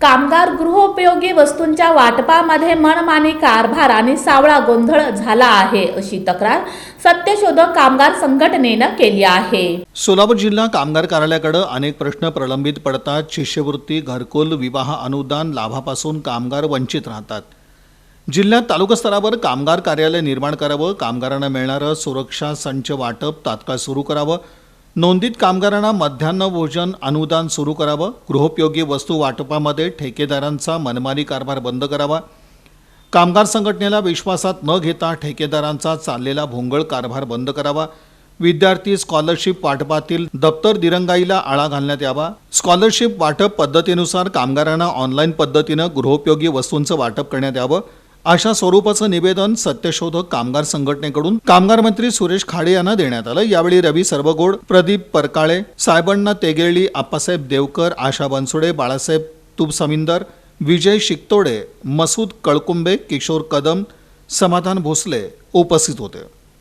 कामगार गृहोपयोगी वस्तूंच्या वाटपामध्ये मनमानी कारभार आणि सावळा गोंधळ झाला आहे अशी तक्रार सत्यशोधक कामगार संघटनेनं केली आहे. सोलापूर जिल्हा कामगार कार्यालयाकडे अनेक प्रश्न प्रलंबित पडतात. शिष्यवृत्ती घरकुल विवाह अनुदान लाभापासून कामगार वंचित राहतात. जिल्ह्यात तालुका स्तरावर कामगार कार्यालय निर्माण करावं कामगारांना मिळणारं सुरक्षा संच वाटप तात्काळ सुरू करावं नोंदीत कामगारांना मध्यान्ह भोजन अनुदान सुरू करावं गृहोपयोगी वस्तू वाटपामध्ये ठेकेदारांचा मनमानी कारभार बंद करावा. कामगार संघटनेला विश्वासात न घेता ठेकेदारांचा चाललेला भोंगळ कारभार बंद करावा. विद्यार्थी स्कॉलरशिप वाटपातील दप्तर दिरंगाईला आळा घालण्यात यावा. स्कॉलरशिप वाटप पद्धतीनुसार कामगारांना ऑनलाईन पद्धतीनं गृहोपयोगी वस्तूंचं वाटप करण्यात यावं. अशा स्वरूपाचं निवेदन सत्यशोधक कामगार संघटनेकडून कामगार मंत्री सुरेश खाडे यांना देण्यात आलं. यावेळी रवी सर्वगोड प्रदीप परकाळे सायबण्णा तेगेळी आप्पासाहेब देवकर आशा बनसुडे बाळासाहेब तुबसमिंदर विजय शिकतोडे मसूद कळकुंबे किशोर कदम समाधान भोसले उपस्थित होते.